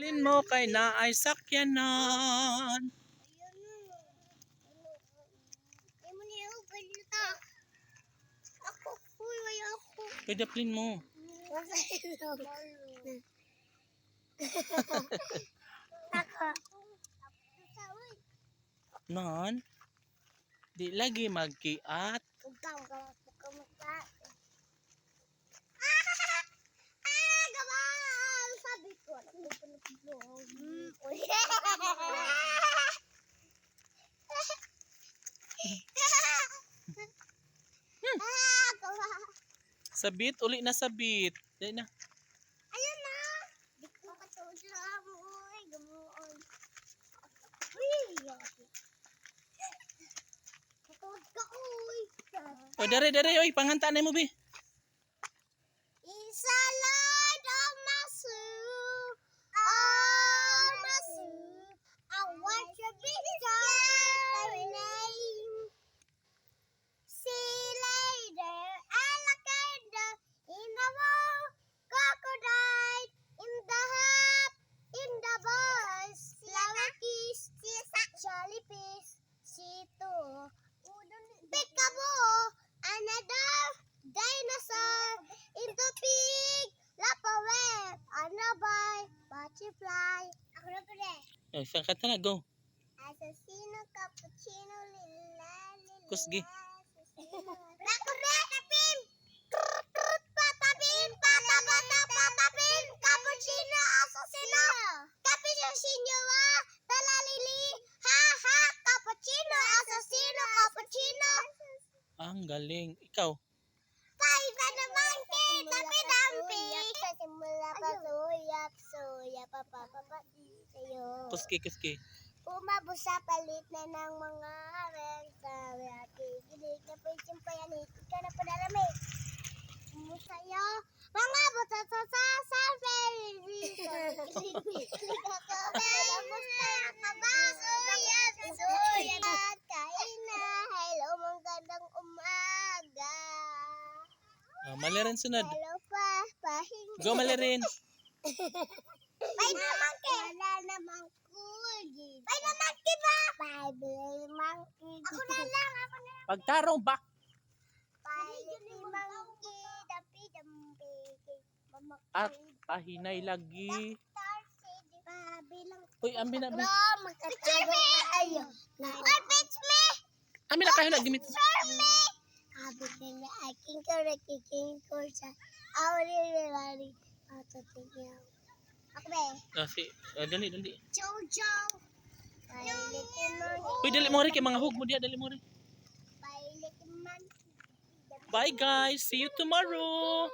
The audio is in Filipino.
Plin mo kay naay sakyanan. Na. Ay mo. Nan, di lagi magkiat. Ikaw, ikaw, ikaw, ikaw. Ah! Ah, gawang! Sabi ko, alam mo pa nag-vlog. Hmm, uy. Ah, gawang. Sabit, uli na sabit. Di na. Ayun na! Di ko katulad sa mo, uy. Gamuon. Uy. Katulad ka, uy. O, dare, dare, oy, panganta na mo, bi. Pala. O, isang kanta na, go. Assassino, cappuccino, lila, lila. Kusgi. Ako na, tapin! Trut, trut, patapin, patabata, patapin, cappuccino, assassino. Cappuccino, wa, talalili, ha, ha, cappuccino, assassino, cappuccino. Ang galing. Ikaw. Tayo ka naman kay Dapi-dampi. Simula pa suyap, suyap, papapapa sa'yo. Kuski, kuski. Umabot sa palit na ng mga harang sa aking gilig na po'y simpayan, hindi ka na padalamig. Musayo, mga buta sa sa sa ferry. Kain na, hello, magandang umaga. Ah, malirin sunod. Hello pa, pahinga. Go, malirin. Bay naman ke. Wala naman cool. Bay naman ke ba? Bay monkey. Ako na lang, ako na lang. Pagtarong. Mamak. At pahinay lagi. Uy, ambi na. Bro, magkatago na ayo. Ay, bitch me! Ambi na kayo na gimit. Sir me! Na na aking karakiking ko sa awari-wari. Patatingin ako. Ako ba eh? Ah, si, ah, dali, dali. Jojo! Uy, dali mo rin kay mga hug mo diya, dali mo rin. Bye guys, see you tomorrow.